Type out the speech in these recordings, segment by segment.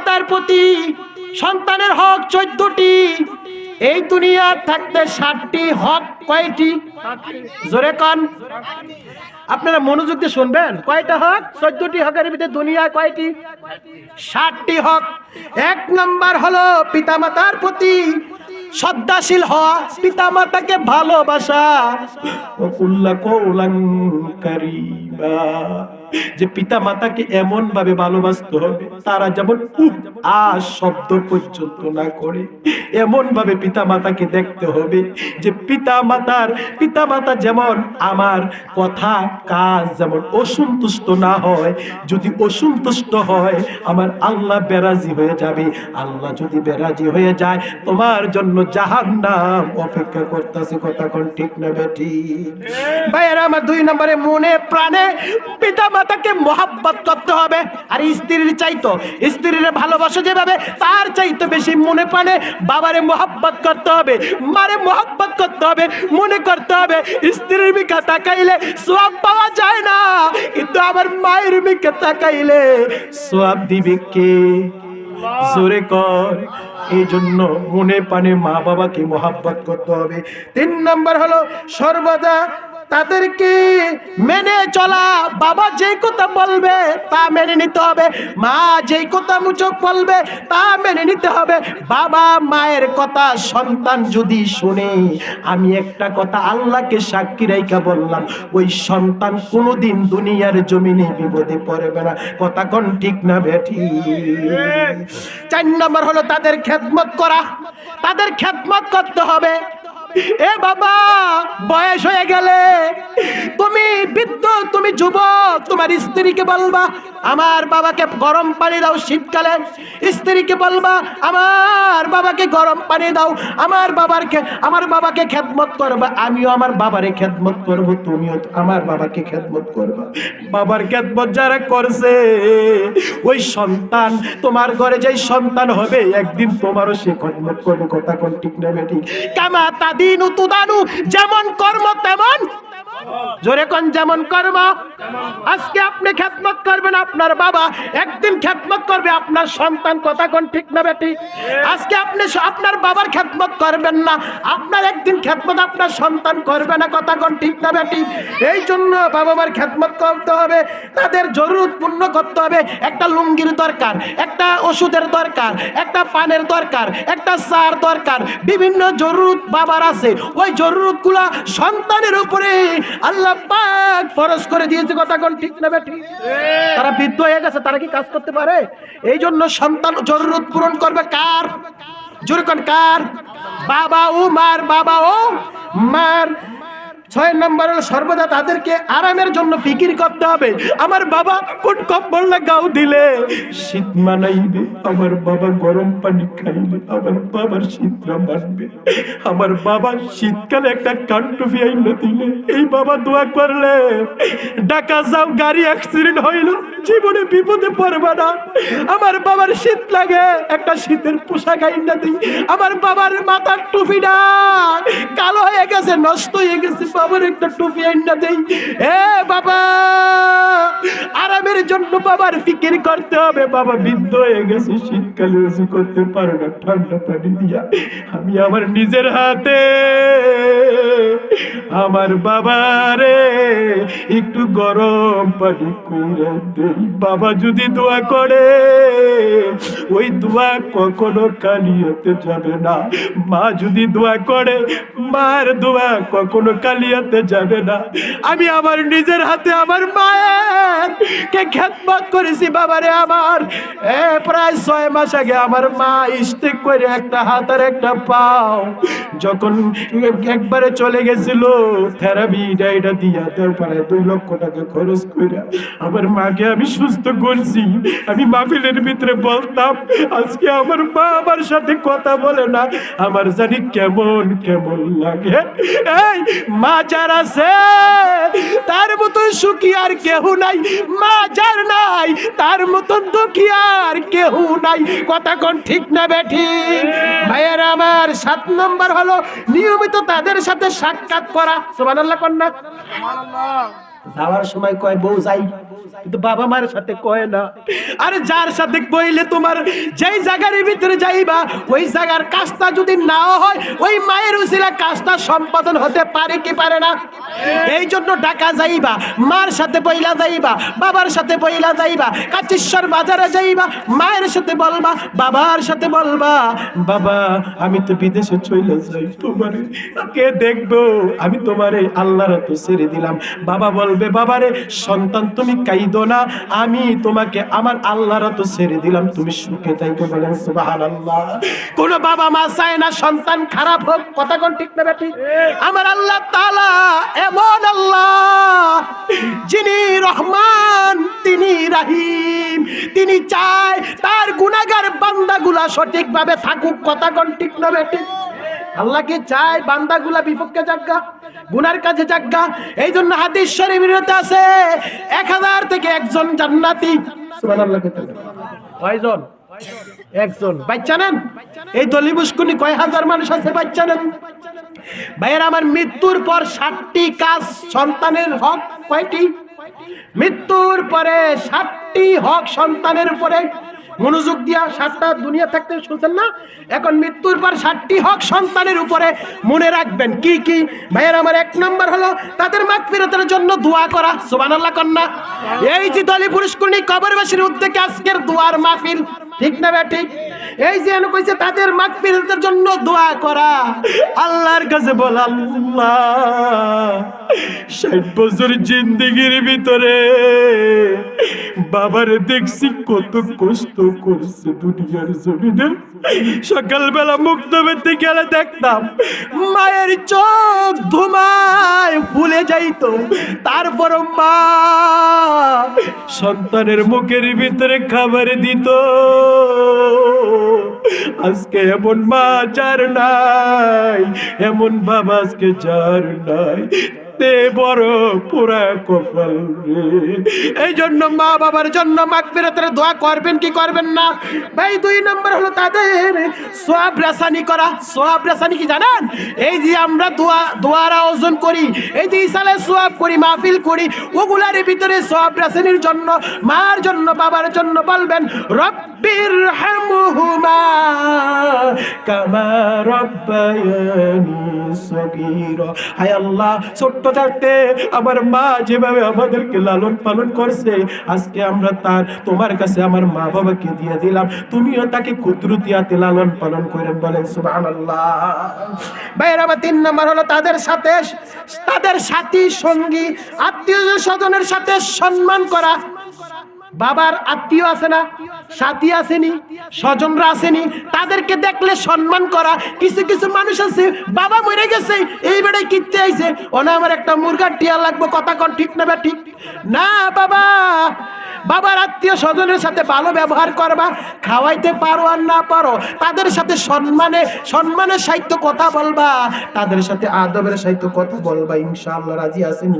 মাতার প্রতি, সন্তানের হক চোদ্দটি। এই দুনিয়ার থাকতে ষাটটি, হক কয়টি? জোরে কন। আপনারা মনোযোগ দিয়ে শুনবেন। কয়টা হক? চোদ্দটি হকের ভিতরে দুনিয়ায় কয়টি? ষাটটি হক। এক নম্বর হলো পিতামাতার প্রতি শ্রদ্ধাশীল হওয়া পিতা মাতাকে ভালোবাসা যে পিতা মাতাকে এমন ভাবে ভালোবাসতে হবে, তারা যেমন আ শব্দ পর্যন্ত না করে এমন ভাবে পিতা মাতাকে দেখতে হবে যে পিতা মাতার পিতা মাতা যেমন আমার কথা, কাজ যেমন অসন্তুষ্ট না হয়, যদি অসন্তুষ্ট হয়, আমার আল্লাহ বেরাজি হয়ে যাবে। আল্লাহ যদি বেরাজি হয়ে যায়, তোমার জন্য যাহার জাহান্নাম অপেক্ষা করতেছে কথা কোন ঠিক না বেটি ভাইয়েরা, আমার দুই নম্বরে মনে প্রাণে পিতা মাতাকে মহাব্বত করতে হবে। আর স্ত্রীর চাইতো, স্ত্রীর ভালোবাসা যেভাবে, তার চাইতে বেশি মনে প্রাণে বাবারে মহাব্বত করতে হবে, মারে মহাব্বত করতে হবে, মনে করতে হবে, স্ত্রীর মিকা তাকাইলে সোয়াব পাওয়া যায় না। কিন্তু আমার মায়ের মিকা তাকাইলে সোয়াব দিবে কে? জোরে কর। এই জন্য মনে পানে মা বাবাকে মহাব্বত করতে হবে। তিন নম্বর হলো সর্বদা তাদেরকে মেনে চলা বাবা যেই কথা বলবে তা মেনে নিতে হবে, মা যেই কথা মুচক বলবে তা মেনে নিতে হবে। বাবা মায়ের কথা সন্তান যদি শুনে, আমি একটা কথা আল্লাহকে সাক্ষী রেখা বললাম, ওই সন্তান কোনোদিন দুনিয়ার জমিনে বিপদে পড়বে না। কথা কোন ঠিক না বেঠি? চার নম্বর হলো তাদের খেদমত করা। তাদের খেদমত করতে হবে। এ বাবা, বয়স হয়ে গেলে তুমি বৃদ্ধ, তুমি যুবক, তোমার স্ত্রীকে বলবা, আমার বাবাকে গরম পানি দাও শীতকালে। স্ত্রীকে বলবা, আমার বাবাকে গরম পানি দাও। আমার বাবার আমার বাবাকে খেদমত করবা। আমিও আমার বাবারে খেদমত করব, তুমিও আমার বাবাকে খেদমত করবা। বাবার খেদমত যারা করছে, ওই সন্তান, তোমার ঘরে যেই সন্তান হবে, একদিন তোমারও সে খেদমত করবে। কথা কোন ঠিক না বেটি কামা তাদিনু তুদানু যেমন কর্ম তেমন জোরে কোন যেমন কর্ম? আজকে আপনি খেদমত করবেন আপনার বাবা, একদিন খেদমত করবে, আপনার সন্তান কথা কোন ঠিক না বেটি? আজকে আপনি আপনার বাবার খেদমত করবেন না, আপনার একদিন খেদমত আপনার সন্তান করবে না কথা কোন ঠিক না বেটি? এই জন্য বাবা মার করতে হবে, তাদের জরুরত পূর্ণ করতে হবে, একটা লুঙ্গির দরকার, একটা ওষুধের দরকার, একটা পানের দরকার, একটা সার দরকার, বিভিন্ন জরুরত বাবার আছে, ওই জরুরতগুলা সন্তানের উপরে আল্লাহ পাক ফরজ করে দিয়েছে কথা কোন ঠিক না বেটি তারা বৃদ্ধ হয়ে গেছে তারা কি কাজ করতে পারে? এই জন্য সন্তান জরুরত পূরণ করবে কার? জোরে কার? বাবা ও মার বাবা ও মার। ছয় নম্বর সর্বদা তাদেরকে আরামের জন্য ফিকির করতে হবে। আমার বাবা কোন কম্বল না গাও দিলে। শীত মানাইবে, আমার বাবা গরম পানি খাইলে আমার বাবার শীতটা মানবে। আমার বাবা শীতকালে একটা কান্টুফি আইলে দিলে, এই বাবা দোয়া করলে ডাকা যাও, গাড়ি অ্যাক্সিডেন্ট হইল, জীবনে বিপদে পড়বে না। আমার বাবার শীত লাগে, একটা শীতের পোশাক আইনা দিই। আমার বাবার মাথার টুপিটা কালো হয়ে গেছে, নষ্ট হয়ে গেছে বাবার একটা টুপি আইনা দেই। এ বাবা, আরামের জন্য বাবার ফিকির করতে হবে। বাবা বৃদ্ধ হয়ে গেছে, শীতকালে উঁচু করতে পারে না, ঠান্ডা পানি দিয়া। আমি আমার নিজের হাতে, আমার বাবারে একটু গরম পানি করে দেই। বাবা যদি দোয়া করে, ওই দোয়া কখনো খালি হতে যাবে না। মা যদি দোয়া করে, মার দোয়া কখনো কালিয়াতে যাবে না। আমি আমার নিজের হাতে আমার মায়ের কে খেদমত করেছি, বাবারে আমার। এ, প্রায় ছয় মাস আগে আমার মা স্টেক করে একটা হাত আর একটা পাও যখন একবারে চলে গেছিল, থেরাপি এটা এটা দিয়া দেওয়ার পরে দুই লক্ষ টাকা খরচ করে আমার মাকে আমি সুস্থ করছি। আমি মাহফিলের ভিতরে বলতাম, আজকে আমার মা আমার সাথে কথা বলে না। আমার জানি কেমন কেমন লাগে। এই, মা যার আছে, তার মতন সুখী আর কেহ নাই মা যার নাই, তার মতন দুঃখী আর কেহ নাই। কথা কোন ঠিক না বেঠি ভাইয়ের, আমার সাত নম্বর হলো, নিয়মিত তাদের সাথে সাক্ষাৎ করা। সুবহানাল্লাহ, কন্যা। যাওয়ার সময় কয়, বউ যাই। কিন্তু বাবা মায়ের সাথে কয় না। আরে যার সাথে কইলে তোমার যেই জায়গার ভিতরে যাইবা, ওই জায়গার কাজটা যদি নাও হয়, ওই মায়ের উচিলা কাজটা সম্পাদন হতে পারে কি পারে না? এই জন্য ডাকা যাইবা, মার সাথে পয়লা যাইবা, বাবার সাথে পয়লা যাইবা, কাচিশ্বর বাজারে যাইবা, মায়ের সাথে বলবা, বাবার সাথে বলবা, বাবা, আমি তো বিদেশে চলে যাই, তোমার কে দেখব? আমি তোমারে আল্লাহর তো ছেড়ে দিলাম। বাবা বলবে, বাবারে, সন্তান তুমি কাইদো না, আমি তোমাকে আমার আল্লাহর তো ছেড়ে দিলাম, তুমি সুখে থাইকো বলেন সুবহানাল্লাহ। কোন বাবা মা চায় না সন্তান খারাপ হোক, কথা কোন ঠিক না আমার আল্লাহ তাআলা এমন আল্লাহ, যিনি রহমান, তিনি রাহিম, তিনি চায় তার গুনাহগার বান্দাগুলা সঠিকভাবে থাকুক, কথা কোন ঠিক না ঠিক আল্লাহ কি চায় বান্দাগুলা বিপক্ষে যাজ্ঞা গুনার কাজে যাজ্ঞা এই জন্য হাদিস শরীফের আছে এক হাজার থেকে একজন জান্নাতি। কয়জন? একজন। বাচ্চা নেন? এই দলি বুসকুনি কয় হাজার মানুষ আছে, বাচ্চা নেন? ভাইয়ের, আমার মৃত্যুর পর ষাটটি কাজ সন্তানের হক কয়টি? মৃত্যুর পরে ষাটটি হক সন্তানের উপরে মনোযোগ দিয়া সাতটা দুনিয়া থাকতে শুনছেন না? এখন মৃত্যুর পর ষাটটি হক সন্তানের উপরে মনে রাখবেন। কি কি? ভাইয়ের আমার এক নম্বর হলো, তাদের মাগফিরাতের জন্য দোয়া করা। সুবহানাল্লাহ কন্যা এই যে দলি পুরস্কুনি কবরবাসীর উদ্যোগে আজকের দোয়ার মাহফিল, ঠিক না বে ঠিক? এই যে কইছে, তাদের মাগফিরাতের জন্য দোয়া করা। আল্লাহর কাছে বল, আল্লাহ, ষাট বছর জিন্দিগির ভিতরে বাবারে দেখছি কত কষ্ট করছে দুনিয়ার জমিনে সকালবেলা গেলে দেখতাম। মায়ের চোখ ধুমায় ফুলে যাইতো। তারপর মা সন্তানের মুখের ভিতরে খাবার দিত। আজকে এমন মা যার নাই, এমন বাবা আজকে যার নাই। তে বড় পুরা কপাল এই জন্য মা বাবার জন্য মাগফিরাতের দোয়া করবেন, কি করবেন না? ভাই, দুই নম্বর হলো তাদের সোয়াব রাসানি করা। সোয়াব রাসানি কি জানেন? এই যে আমরা দোয়া, দোয়ার আয়োজন করি, এই যে ইসালে সোয়াব করি, মাহফিল করি, ওগুলার ভিতরে সোয়াব রাসানির জন্য, মার জন্য, বাবার জন্য বলবেন, রব্বির হামহুমা কামা রব্বায়ানি সগীরা। হায় আল্লাহ, ছোট্ট থাকতে আমার মা যেভাবে আমাদেরকে লালন পালন করছে, আজকে আমরা তার, তোমার কাছে আমার মা বাবাকে দিয়ে দিলাম। তুমিও তাকে কুদরতিয়াতে লালন পালন করেন বলেন আমার তিন নম্বর হলো তাদের সাথে, তাদের সাথী, সঙ্গী, আত্মীয় স্বজনের সাথে সম্মান করা। বাবার আত্মীয় আছে না, সাথী আসেনি, স্বজনরা আসেনি, তাদেরকে দেখলে সম্মান করা, কিছু কিছু মানুষ আছে, বাবা মরে গেছে, এই বেড়ে কিনতে আইছে। ওনা আমার একটা মুরগার টিয়া লাগবো, কথা কর ঠিক না ঠিক? না, বাবা! বাবার আত্মীয় স্বজনের সাথে ভালো ব্যবহার করবা, খাওয়াইতে পারো আর না পারো, তাদের সাথে সম্মানে, সম্মানের সাহিত্য কথা বলবা, তাদের সাথে আদবের সাহিত্য কথা বলবা, ইনশাআল্লাহ রাজি আছেন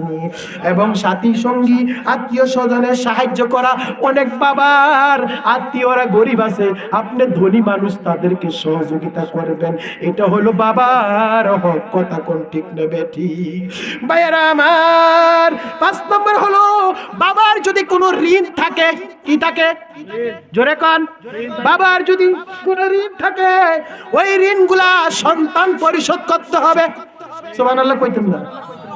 এবং সাথী সঙ্গী, আত্মীয় স্বজনের সাহায্য করা অনেক বাবার আত্মীয়রা গরিব আছে, আপনি ধনী মানুষ, তাদেরকে সহযোগিতা করবেন। এটা হলো বাবার হক, কথা কোন ঠিক নেবে ঠিক ভাইয়েরা আমার, পাঁচ নম্বর হলো, বাবার যদি কোনো ঋণ থাকে, কি থাকে? জোরে কন। বাবার যদি কোনো ঋণ থাকে, ওই ঋণগুলা সন্তান পরিশোধ করতে হবে। সুবহানাল্লাহ, কইতেন না।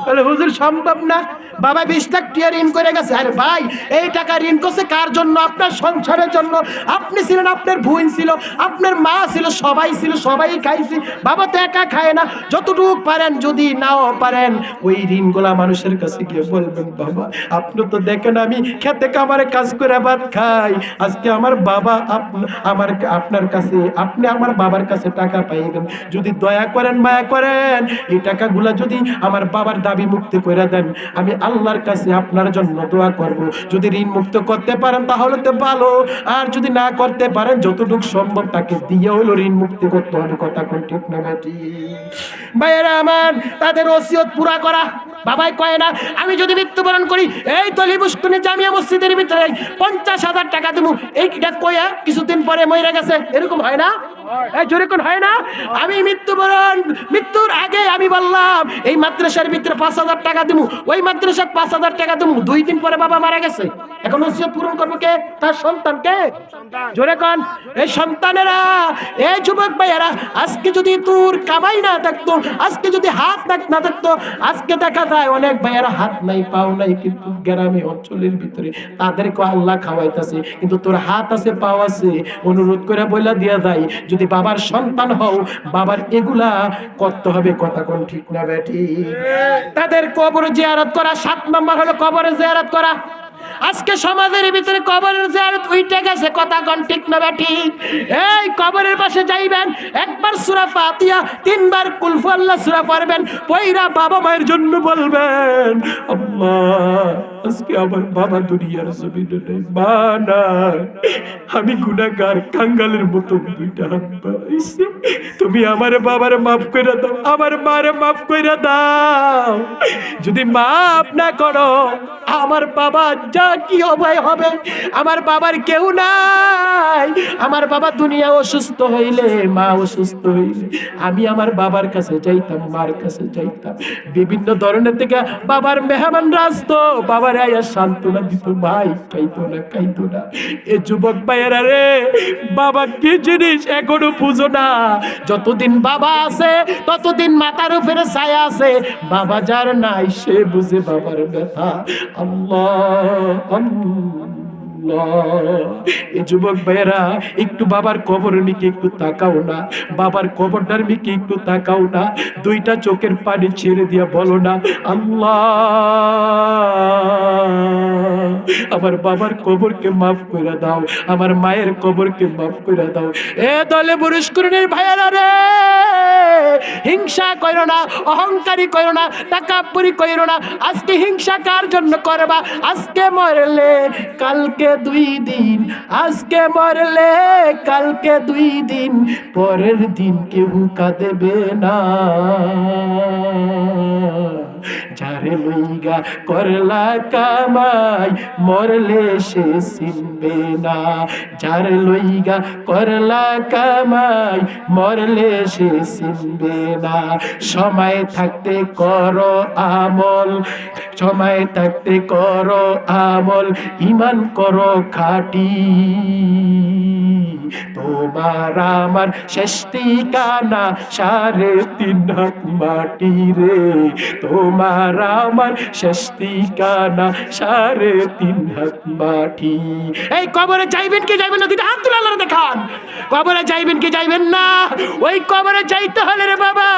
তাহলে হুজুর সম্ভব না? বাবা, বিশ লাখ টিয়া ঋণ করে গেছে। আরে ভাই, এই টাকা ঋণ করছে কার জন্য? আপনার সংসারের জন্য। আপনি ছিলেন, আপনার বোন ছিল, আপনার মা ছিল, সবাই ছিল, সবাই খাইছি। বাবা তো একা খায় না। যতটুকু পারেন, যদি নাও পারেন, ওই ঋণগুলা মানুষের কাছে গিয়ে বলবেন, বাবা, আপনি তো দেখেন আমি খেতে কামারে কাজ করে ভাত খাই। আজকে আমার বাবা আমার, আপনার কাছে, আপনি আমার বাবার কাছে টাকা পাইবেন যদি দয়া করেন, মায়া করেন, এই টাকাগুলা যদি আমার বাবার দাবি মুক্তি করে দেন, আমি আল্লাহর কাছে আপনার জন্য দোয়া করব। যদি ঋণ মুক্ত করতে পারেন তাহলে তো ভালো। আর যদি না করতে পারেন, যতটুকু সম্ভব তাকে দিয়ে হলো ঋণ মুক্তি করতে হবে। কথা কোন ঠিক না ভাইয়েরা আমার, তাদের ওসিয়ত পুরা করা। বাবাই কয় না, আমি যদি মৃত্যুবরণ করি, এই তলিবুস্কুনি জামিয়া মসজিদের ভিতরে পঞ্চাশ হাজার টাকা দেবো এইটা কয়া কিছুদিন পরে মরে গেছে। এরকম হয় না? হয়। না? আমি মৃত্যুবরণ, মৃত্যুর আগে আমি বললাম, এই মাদ্রাসার ভিতরে পাঁচ হাজার টাকা দেবো ওই মাদ্রাসা পোশাক পাঁচ হাজার টাকা তুমি দুই দিন পরে বাবা মারা গেছে। এখন পূরণ করব কে? তার সন্তানকে? জোরে কন? এই সন্তানেরা, এই যুবক ভাইয়েরা, আজকে যদি তোর কামাই না থাকতো, আজকে যদি হাত না থাকতো, আজকে দেখা যায় অনেক ভাইয়েরা হাত নাই, পাও নাই, কিন্তু গ্রামে, অঞ্চলের ভিতরে তাদেরকে আল্লাহ খাওয়াইতাছে। কিন্তু তোর হাত আছে, পাও আছে। অনুরোধ করে বইলা দিয়া যায় যদি বাবার সন্তান হও, বাবার এগুলা করতে হবে কথা কোন ঠিক না বেটি? তাদের কবর জিয়ারত করা সাত নম্বর হলো কবরে জিয়ারত করা। আজকে সমাজের ভিতরে কবরের জিয়ারত উইটে গেছে, কথা কোন ঠিক না বেটি? এই কবরের পাশে যাইবেন, একবার সূরা ফাতিহা, তিনবার কুলফু আল্লাহ সূরা পড়বেন পয়রা বাবা মায়ের জন্য বলবেন, আল্লাহ। আজকে আমার বাবা দুনিয়ার জমিনে নেই। মা নাই। আমি গুনাহগার কাঙ্গালের মতো দুইটা হাত বাড়াইছি। তুমি আমার বাবার মাফ করে দাও। আমার মারে মাফ করে দাও। যদি মাফ না করো, আমার বাবা যা কি হবে হবে, আমার বাবার কেউ নাই। আমার বাবা দুনিয়া অসুস্থ হইলে, মা অসুস্থ হইলে। আমি আমার বাবার কাছে যাইতাম, মার কাছে যাইতাম। বিভিন্ন ধরনের থেকে বাবার মেহমান আসতো, বাবার যুবক ভাইয়েরা রে, বাবা কি জিনিস এখনও বুঝো না? যতদিন বাবা আছে, ততদিন মাথার উপরে ছায়া আছে। বাবা যার নাই, সে বুঝে বাবার ব্যথা। আল্লাহ আল্লাহ। এ যুবক ভাইয়েরা, একটু বাবার কবর মিকে একটু তাকাও না। বাবার কবরটার মিকে একটু তাকাও না। দুইটা চোখের পানি ছেড়ে দিয়া বলো না, আল্লাহ, আমার বাবার কবরকে মাফ করে দাও, আমার মায়ের কবরকে মাফ করে দাও। এ দলে পুরস্করণের ভাইয়ারা রে। হিংসা করো না, অহংকারী করো না, টাকাপুরি করো না। আজকে হিংসা কার জন্য করবা? আজকে মরলে কালকে দুই দিন। আজকে মরলে কালকে দুই দিন। পরের দিন কেউ কাঁদেবে না। যারে লইগা করলা কামাই, মরলে সে চিনবে না। যার লইগা করলা কামাই, মরলে সে চিনবে না। সময় থাকতে করো আমল, সময় থাকতে কর আমল, ইমান করো খাটি। তোমার আমার শেষ ঠিকানা সাড়ে তিন হাত মাটি রে। তোমার আমার শেষ ঠিকানা সাড়ে তিন হাত মাটি। এই কবরে যাইবেন কি যাইবেন না? দুইটা হাত তুলে আল্লাহর দেখান কবরে যাইবেন কি যাইবেন না? ওই কবরে যাইতে হলে রে বাবা,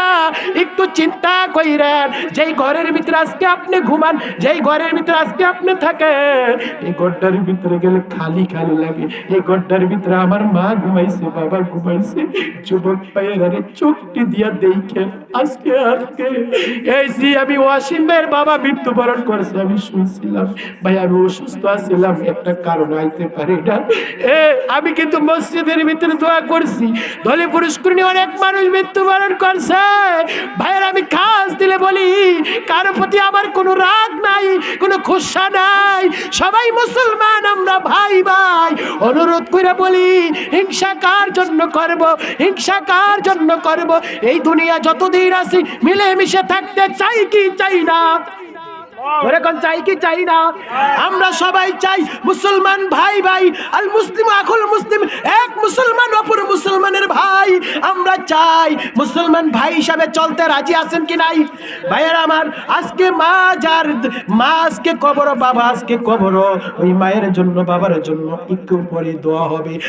একটু চিন্তা কইরেন, যেই ঘরের ভিতরে আজকে আপনি ঘুমান, যেই ঘরের ভিতরে আজকে আপনি থাকেন, এই ঘরটার ভিতরে গেলে খালি খালি লাগে। এই ঘরটার ভিতরে আমার মা ঘুমাইছে, বাবা ঘুমাইছে, যুবক পায়ের আরে চোখটি দিয়া দেখেন আজকে আজকে। এই যে আমি ওয়াসিমের বাবা মৃত্যুবরণ করেছে, আমি শুনছিলাম, ভাই, আমি অসুস্থ আছিলাম, একটা কারণ আইতে পারে না। এ, আমি কিন্তু মসজিদের ভিতরে দোয়া করছি দলে পুরস্কার নিয়ে অনেক মানুষ মৃত্যুবরণ করছে। ভাইয়ের আমি খাস দিলে বলি, কারও প্রতি আমার কোনো রাগ নাই, কোনো খুশা নাই। সবাই মুসলমান, আমরা ভাই ভাই। অনুরোধ করে বলি, হিংসা কার জন্য করব? হিংসা কার জন্য করব? এই দুনিয়া যতদিন আছি মিলেমিশে থাকতে চাই কি চাই না? মুসলমানের ভাই। আমরা চাই মুসলমান ভাই হিসাবে চলতে রাজি আছেন কি নাই? ভাইয়ের আমার, আজকে মা যার, মা আজকে কবর, বাবা আজকে কবর। ওই মায়ের জন্য, বাবার জন্য একটু পরে দোয়া হবে।